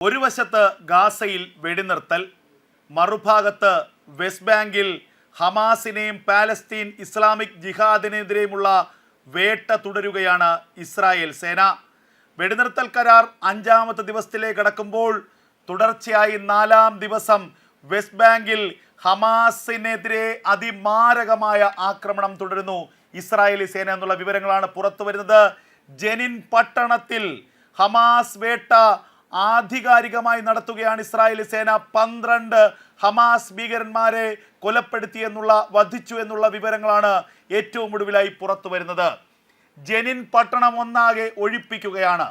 ഒരു വശത്ത് ഗാസയിൽ വെടിനിർത്തൽ മറുഭാഗത്ത് വെസ്റ്റ് ബാങ്കിൽ ഹമാസിനെയും പാലസ്തീൻ ഇസ്ലാമിക് ജിഹാദിനെതിരെയുമുള്ള വേട്ട തുടരുകയാണ് ഇസ്രായേൽ സേന. വെടിനിർത്തൽ കരാർ അഞ്ചാമത്തെ ദിവസത്തിലേക്ക് കടക്കുമ്പോൾ തുടർച്ചയായി നാലാം ദിവസം വെസ്റ്റ് ബാങ്കിൽ ഹമാസിനെതിരെ അതിമാരകമായ ആക്രമണം തുടരുന്നു ഇസ്രായേലി സേന എന്നുള്ള വിവരങ്ങളാണ് പുറത്തു വരുന്നത് ജനിൻ പട്ടണത്തിൽ ഹമാസ് വേട്ട ആധികാരികമായി നടത്തുകയാണ് ഇസ്രായേലി സേന. പന്ത്രണ്ട് ഹമാസ് ഭീകരന്മാരെ കൊലപ്പെടുത്തി എന്നുള്ള വധിച്ചു എന്നുള്ള വിവരങ്ങളാണ് ഏറ്റവും ഒടുവിലായി പുറത്തു വരുന്നത്. ജനിൻ പട്ടണം ഒന്നാകെ ഒഴിപ്പിക്കുകയാണ്.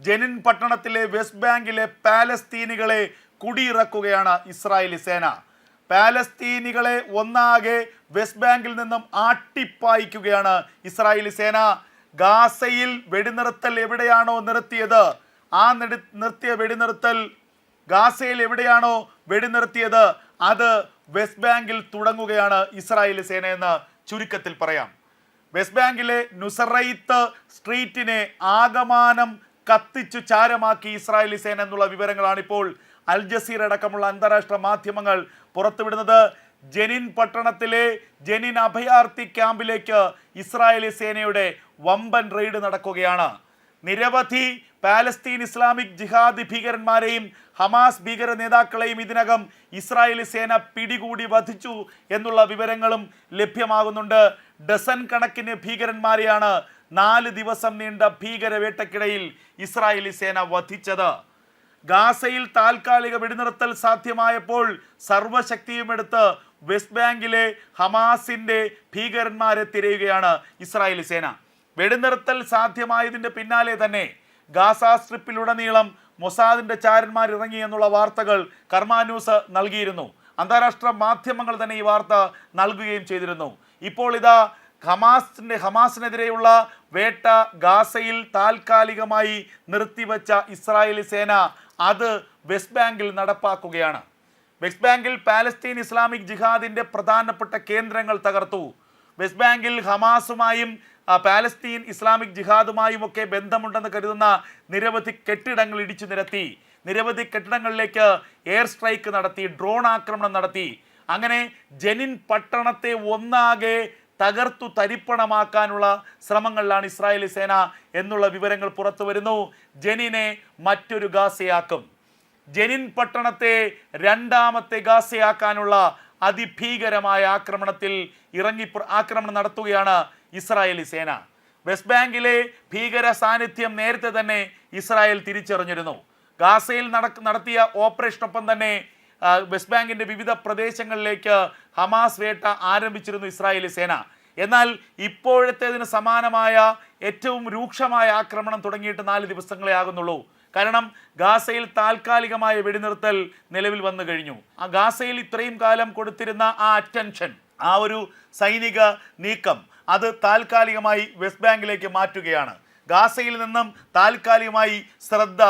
ജനിൻ പട്ടണത്തിലെ വെസ്റ്റ് ബാങ്കിലെ പാലസ്തീനികളെ കുടിയിറക്കുകയാണ് ഇസ്രായേലി സേന. പാലസ്തീനികളെ ഒന്നാകെ വെസ്റ്റ് ബാങ്കിൽ നിന്നും ആട്ടിപ്പായിക്കുകയാണ് ഇസ്രായേലി സേന. ഗാസയിൽ വെടിനിർത്തൽ എവിടെയാണോ നിർത്തിയത്? ആ നെടു നിർത്തിയ വെടിനിർത്തൽ ഗാസയിൽ എവിടെയാണോ വെടിനിർത്തിയത് അത് വെസ്റ്റ് ബാങ്കിൽ തുടങ്ങുകയാണ് ഇസ്രായേൽ സേന എന്ന് ചുരുക്കത്തിൽ പറയാം. വെസ്റ്റ് ബാങ്കിലെ നുസറൈത്ത് സ്ട്രീറ്റിനെ ആകമാനം കത്തിച്ചു ചാരമാക്കി ഇസ്രായേലി സേന എന്നുള്ള വിവരങ്ങളാണ് ഇപ്പോൾ അൽ ജസീർ അടക്കമുള്ള അന്താരാഷ്ട്ര മാധ്യമങ്ങൾ പുറത്തുവിടുന്നത്. ജനിൻ പട്ടണത്തിലെ ജനിൻ അഭയാർത്ഥി ക്യാമ്പിലേക്ക് ഇസ്രായേലി സേനയുടെ വമ്പൻ റെയ്ഡ് നടക്കുകയാണ്. നിരവധി പാലസ്തീൻ ഇസ്ലാമിക് ജിഹാദ് ഭീകരന്മാരെയും ഹമാസ് ഭീകര നേതാക്കളെയും ഇതിനകം ഇസ്രായേലി സേന പിടികൂടി വധിച്ചു എന്നുള്ള വിവരങ്ങളും ലഭ്യമാകുന്നുണ്ട്. ഡസൻ കണക്കിന് ഭീകരന്മാരെയാണ് നാല് ദിവസം നീണ്ട ഭീകരവേട്ടക്കിടയിൽ ഇസ്രായേലി സേന വധിച്ചത്. ഗാസയിൽ താൽക്കാലിക വെടിനിർത്തൽ സാധ്യമായപ്പോൾ സർവശക്തിയും എടുത്ത് വെസ്റ്റ് ബാങ്കിലെ ഹമാസിന്റെ ഭീകരന്മാരെ തിരയുകയാണ് ഇസ്രായേലി സേന. വെടിനിർത്തൽ സാധ്യമായതിന്റെ പിന്നാലെ തന്നെ ഗാസ സ്ട്രിപ്പിലുടനീളം മൊസാദിന്റെ ചാരന്മാർ ഇറങ്ങി എന്നുള്ള വാർത്തകൾ കർമാന്യൂസ് നൽകിയിരുന്നു. അന്താരാഷ്ട്ര മാധ്യമങ്ങൾ തന്നെ ഈ വാർത്ത നൽകുകയും ചെയ്തിരുന്നു. ഇപ്പോൾ ഇതാ ഹമാസിന്റെ ഹമാസിനെതിരെയുള്ള വേട്ട ഗാസയിൽ താൽക്കാലികമായി നിർത്തിവച്ച ഇസ്രായേലി സേന അത് വെസ്റ്റ് ബാങ്കിൽ നടപ്പാക്കുകയാണ്. വെസ്റ്റ് ബാങ്കിൽ പാലസ്തീൻ ഇസ്ലാമിക് ജിഹാദിന്റെ പ്രധാനപ്പെട്ട കേന്ദ്രങ്ങൾ തകർത്തു. വെസ്റ്റ് ബാങ്കിൽ ഹമാസുമായും പാലസ്തീൻ ഇസ്ലാമിക് ജിഹാദുമായും ഒക്കെ ബന്ധമുണ്ടെന്ന് കരുതുന്ന നിരവധി കെട്ടിടങ്ങൾ ഇടിച്ചു നിരത്തി. നിരവധി കെട്ടിടങ്ങളിലേക്ക് എയർ സ്ട്രൈക്ക് നടത്തി ഡ്രോൺ ആക്രമണം നടത്തി. അങ്ങനെ ജനിൻ പട്ടണത്തെ ഒന്നാകെ തകർത്തു തരിപ്പണമാക്കാനുള്ള ശ്രമങ്ങളിലാണ് ഇസ്രായേലി സേന എന്നുള്ള വിവരങ്ങൾ പുറത്തു വരുന്നു. ജനിനെ മറ്റൊരു ഗാസയാക്കും. ജനിൻ പട്ടണത്തെ രണ്ടാമത്തെ ഗാസയാക്കാനുള്ള അതിഭീകരമായ ആക്രമണത്തിൽ ഇറങ്ങി ആക്രമണം നടത്തുകയാണ് ഇസ്രായേലി സേന. വെസ്റ്റ് ബാങ്കിലെ ഭീകര സാന്നിധ്യം നേരത്തെ തന്നെ ഇസ്രായേൽ തിരിച്ചറിഞ്ഞിരുന്നു. ഗാസയിൽ നടത്തിയ ഓപ്പറേഷനൊപ്പം തന്നെ വെസ്റ്റ് ബാങ്കിന്റെ വിവിധ പ്രദേശങ്ങളിലേക്ക് ഹമാസ് വേട്ട ആരംഭിച്ചിരുന്നു ഇസ്രായേലി സേന. എന്നാൽ ഇപ്പോഴത്തേതിന് സമാനമായ ഏറ്റവും രൂക്ഷമായ ആക്രമണം തുടങ്ങിയിട്ട് നാല് ദിവസങ്ങളെ ആകുന്നുള്ളൂ. കാരണം ഗാസയിൽ താൽക്കാലികമായ വെടിനിർത്തൽ നിലവിൽ വന്നു കഴിഞ്ഞു. ആ ഗാസയിൽ ഇത്രയും കാലം കൊടുത്തിരുന്ന ആ അറ്റൻഷൻ ആ ഒരു സൈനിക നീക്കം അത് താൽക്കാലികമായി വെസ്റ്റ് ബാങ്കിലേക്ക് മാറ്റുകയാണ്. ഗാസയിൽ നിന്നും താൽക്കാലികമായി ശ്രദ്ധ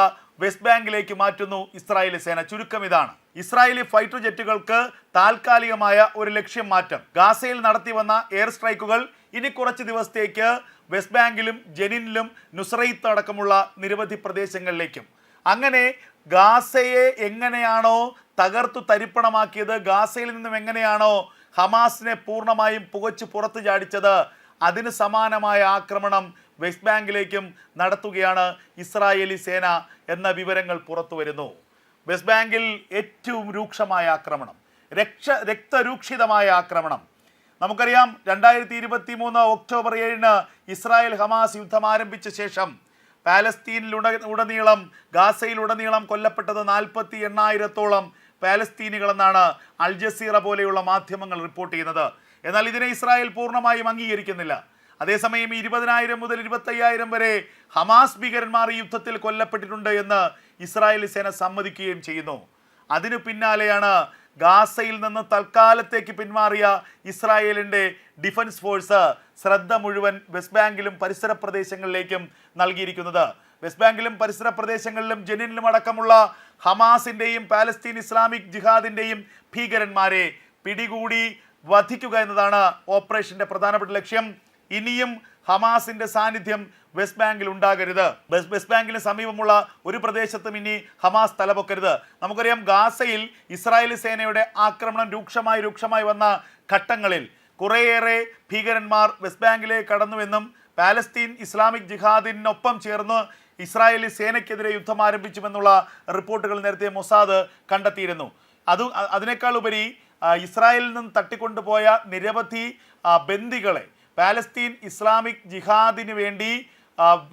വെസ്റ്റ് ബാങ്കിലേക്ക് മാറ്റുന്നു ഇസ്രായേലി സേന. ചുരുക്കം ഇതാണ്. ഇസ്രായേലി ഫൈറ്റർ ജെറ്റുകൾക്ക് താൽക്കാലികമായ ഒരു ലക്ഷ്യം മാറ്റം. ഗാസയിൽ നടത്തി വന്ന എയർ സ്ട്രൈക്കുകൾ ഇനി കുറച്ച് ദിവസത്തേക്ക് വെസ്റ്റ് ബാങ്കിലും ജനിനിലും നുസ്രൈത്ത് അടക്കമുള്ള നിരവധി പ്രദേശങ്ങളിലേക്കും. അങ്ങനെ ഗാസയെ എങ്ങനെയാണോ തകർത്തു തരിപ്പണമാക്കിയത് ഗാസയിൽ നിന്നും എങ്ങനെയാണോ ഹമാസിനെ പൂർണമായും പുകച്ചു പുറത്തു ചാടിച്ചത് അതിന് സമാനമായ ആക്രമണം വെസ്റ്റ് ബാങ്കിലേക്കും നടത്തുകയാണ് ഇസ്രായേലി സേന എന്ന വിവരങ്ങൾ പുറത്തു വരുന്നു. വെസ്റ്റ് ബാങ്കിൽ ഏറ്റവും രൂക്ഷമായ ആക്രമണം രക്ഷ രക്തരൂക്ഷിതമായ ആക്രമണം. നമുക്കറിയാം രണ്ടായിരത്തി ഇരുപത്തി മൂന്ന് ഒക്ടോബർ ഏഴിന് ഇസ്രായേൽ ഹമാസ് യുദ്ധം ആരംഭിച്ച ശേഷം പാലസ്തീനിലുട ഉടനീളം ഗാസയിലുടനീളം കൊല്ലപ്പെട്ടത് നാൽപ്പത്തി എണ്ണായിരത്തോളം പാലസ്തീനികളെന്നാണ് അൽ ജസീറ പോലെയുള്ള മാധ്യമങ്ങൾ റിപ്പോർട്ട് ചെയ്യുന്നത്. എന്നാൽ ഇതിനെ ഇസ്രായേൽ പൂർണമായും അംഗീകരിക്കുന്നില്ല. അതേസമയം ഇരുപതിനായിരം മുതൽ ഇരുപത്തയ്യായിരം വരെ ഹമാസ് ഭീകരന്മാർ യുദ്ധത്തിൽ കൊല്ലപ്പെട്ടിട്ടുണ്ട് എന്ന് ഇസ്രായേൽ സേന സമ്മതിക്കുകയും ചെയ്യുന്നു. അതിനു പിന്നാലെയാണ് ഗാസയിൽ നിന്ന് തൽക്കാലത്തേക്ക് പിന്മാറിയ ഇസ്രായേലിന്റെ ഡിഫൻസ് ഫോഴ്സ് ശ്രദ്ധ മുഴുവൻ വെസ്റ്റ് ബാങ്കിലും പരിസര പ്രദേശങ്ങളിലേക്കും നൽകിയിരിക്കുന്നത്. വെസ്റ്റ് ബാങ്കിലും പരിസര പ്രദേശങ്ങളിലും ജെനിനിലും അടക്കമുള്ള ഹമാസിന്റെയും പാലസ്തീൻ ഇസ്ലാമിക് ജിഹാദിന്റെയും ഭീകരന്മാരെ പിടികൂടി വധിക്കുക എന്നതാണ് ഓപ്പറേഷന്റെ പ്രധാനപ്പെട്ട ലക്ഷ്യം. ഇനിയും ഹമാസിന്റെ സാന്നിധ്യം വെസ്റ്റ് ബാങ്കിൽ ഉണ്ടാകരുത്. വെസ്റ്റ് ബാങ്കിന് സമീപമുള്ള ഒരു പ്രദേശത്തും ഇനി ഹമാസ് തലപൊക്കരുത്. നമുക്കറിയാം ഗാസയിൽ ഇസ്രായേലി സേനയുടെ ആക്രമണം രൂക്ഷമായി രൂക്ഷമായി വന്ന ഘട്ടങ്ങളിൽ കുറേയേറെ ഭീകരന്മാർ വെസ്റ്റ് ബാങ്കിലേക്ക് കടന്നുവെന്നും പാലസ്തീൻ ഇസ്ലാമിക് ജിഹാദിനൊപ്പം ചേർന്ന് ഇസ്രായേലി സേനയ്ക്കെതിരെ യുദ്ധം ആരംഭിച്ചുമെന്നുള്ള റിപ്പോർട്ടുകൾ നേരത്തെ മൊസാദ് കണ്ടെത്തിയിരുന്നു. അത് അതിനേക്കാൾ ഉപരി ഇസ്രായേലിൽ നിന്ന് തട്ടിക്കൊണ്ടുപോയ നിരവധി ബന്ദികളെ പാലസ്തീൻ ഇസ്ലാമിക് ജിഹാദിന് വേണ്ടി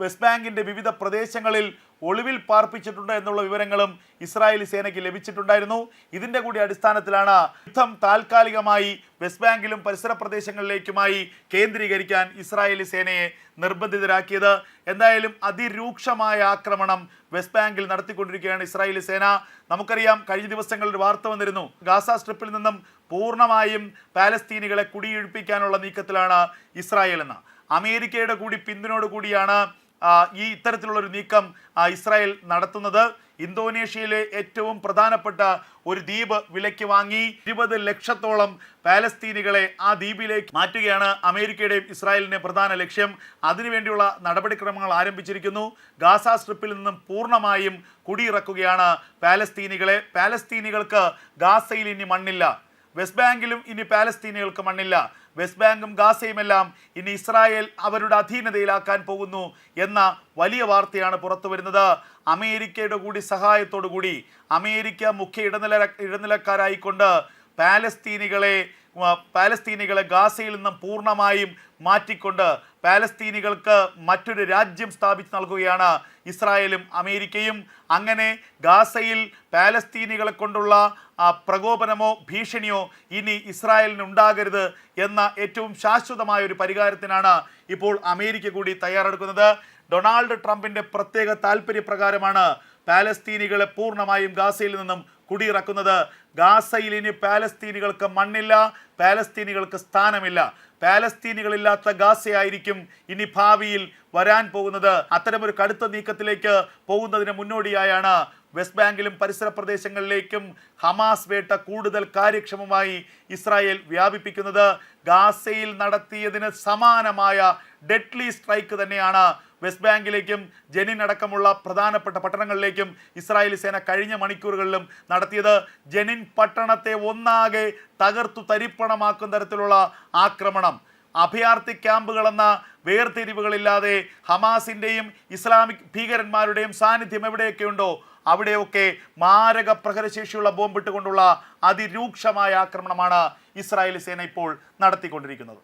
വെസ്റ്റ് ബാങ്കിന്റെ വിവിധ പ്രദേശങ്ങളിൽ ഒളിവിൽ പാർപ്പിച്ചിട്ടുണ്ട് എന്നുള്ള വിവരങ്ങളും ഇസ്രായേലി സേനയ്ക്ക് ലഭിച്ചിട്ടുണ്ടായിരുന്നു. ഇതിന്റെ കൂടി അടിസ്ഥാനത്തിലാണ് യുദ്ധം താൽക്കാലികമായി വെസ്റ്റ് ബാങ്കിലും പരിസര പ്രദേശങ്ങളിലേക്കുമായി കേന്ദ്രീകരിക്കാൻ ഇസ്രായേലി സേനയെ നിർബന്ധിതരാക്കിയത്. എന്തായാലും അതിരൂക്ഷമായ ആക്രമണം വെസ്റ്റ് ബാങ്കിൽ നടത്തിക്കൊണ്ടിരിക്കുകയാണ് ഇസ്രായേലി സേന. നമുക്കറിയാം കഴിഞ്ഞ ദിവസങ്ങളിൽ വാർത്ത വന്നിരുന്നു. ഗാസ സ്ട്രിപ്പിൽ നിന്നും പൂർണമായും പാലസ്തീനികളെ കുടിയൊഴിപ്പിക്കാനുള്ള നീക്കത്തിലാണ് ഇസ്രായേൽ എന്ന്. അമേരിക്കയുടെ കൂടി പിന്തുണയോട് കൂടിയാണ് ആ, ഈ ഇത്തരത്തിലുള്ള ഒരു നീക്കം ഇസ്രായേൽ നടത്തുന്നത്. ഇന്തോനേഷ്യയിലെ ഏറ്റവും പ്രധാനപ്പെട്ട ഒരു ദ്വീപ് വിലയ്ക്ക് വാങ്ങി ഇരുപത് ലക്ഷത്തോളം പാലസ്തീനികളെ ആ ദ്വീപിലേക്ക് മാറ്റുകയാണ് അമേരിക്കയുടെയും ഇസ്രായേലിന്റെയും പ്രധാന ലക്ഷ്യം. അതിനുവേണ്ടിയുള്ള നടപടിക്രമങ്ങൾ ആരംഭിച്ചിരിക്കുന്നു. ഗാസ സ്ട്രിപ്പിൽ നിന്നും പൂർണമായും കുടിയിറക്കുകയാണ് പാലസ്തീനികളെ. പാലസ്തീനികൾക്ക് ഗാസയിൽ ഇനി മണ്ണില്ല. വെസ്റ്റ് ബാങ്കിലും ഇനി പാലസ്തീനികൾക്ക് മണ്ണില്ല. വെസ്റ്റ് ബാങ്കും ഗാസയുമെല്ലാം ഇനി ഇസ്രായേൽ അവരുടെ അധീനതയിലാക്കാൻ പോകുന്നു എന്ന വലിയ വാർത്തയാണ് പുറത്തു വരുന്നത് അമേരിക്കയുടെ കൂടി സഹായത്തോടു കൂടി അമേരിക്ക മുഖ്യ ഇടനില ഇടനിലക്കാരായിക്കൊണ്ട് പാലസ്തീനികളെ പാലസ്തീനികളെ ഗാസയിൽ നിന്നും പൂർണമായും മാറ്റിക്കൊണ്ട് പാലസ്തീനികൾക്ക് മറ്റൊരു രാജ്യം സ്ഥാപിച്ചു നൽകുകയാണ് ഇസ്രായേലും അമേരിക്കയും. അങ്ങനെ ഗാസയിൽ പാലസ്തീനികളെ കൊണ്ടുള്ള പ്രകോപനമോ ഭീഷണിയോ ഇനി ഇസ്രായേലിന് ഉണ്ടാകരുത് എന്ന ഏറ്റവും ശാശ്വതമായ ഒരു പരിഹാരത്തിനാണ് ഇപ്പോൾ അമേരിക്ക കൂടി തയ്യാറെടുക്കുന്നത്. ഡൊണാൾഡ് ട്രംപിന്റെ പ്രത്യേക താല്പര്യപ്രകാരമാണ് പാലസ്തീനികളെ പൂർണമായും ഗാസയിൽ നിന്നും കുടിയിറക്കുന്നത്. ഗാസയിൽ ഇനി പാലസ്തീനികൾക്ക് മണ്ണില്ല പാലസ്തീനികൾക്ക് സ്ഥാനമില്ല. പാലസ്തീനികളില്ലാത്ത ഗാസയായിരിക്കും ഇനി ഭാവിയിൽ വരാൻ പോകുന്നത്. അത്തരമൊരു കടുത്ത നീക്കത്തിലേക്ക് പോകുന്നതിന് മുന്നോടിയായാണ് വെസ്റ്റ് ബാങ്കിലും പരിസര പ്രദേശങ്ങളിലേക്കും ഹമാസ് വേട്ട കൂടുതൽ കാര്യക്ഷമമായി ഇസ്രായേൽ വ്യാപിപ്പിക്കുന്നത്. ഗാസയിൽ നടത്തിയതിന് സമാനമായ ഡെഡ്ലി സ്ട്രൈക്ക് തന്നെയാണ് വെസ്റ്റ് ബാങ്കിലേക്കും ജനിൻ അടക്കമുള്ള പ്രധാനപ്പെട്ട പട്ടണങ്ങളിലേക്കും ഇസ്രായേലി സേന കഴിഞ്ഞ മണിക്കൂറുകളിലും നടത്തിയത് ജനിൻ പട്ടണത്തെ ഒന്നാകെ തകർത്തു തരിപ്പണമാക്കുന്ന തരത്തിലുള്ള ആക്രമണം. അഭയാർത്ഥി ക്യാമ്പുകളെന്ന വേർതിരിവുകളില്ലാതെ ഹമാസിന്റെയും ഇസ്ലാമിക് ഭീകരന്മാരുടെയും സാന്നിധ്യം എവിടെയൊക്കെയുണ്ടോ അവിടെയൊക്കെ മാരക പ്രഹരശേഷിയുള്ള ബോംബിട്ടുകൊണ്ടുള്ള അതിരൂക്ഷമായ ആക്രമണമാണ് ഇസ്രായേലി സേന ഇപ്പോൾ നടത്തിക്കൊണ്ടിരിക്കുന്നത്.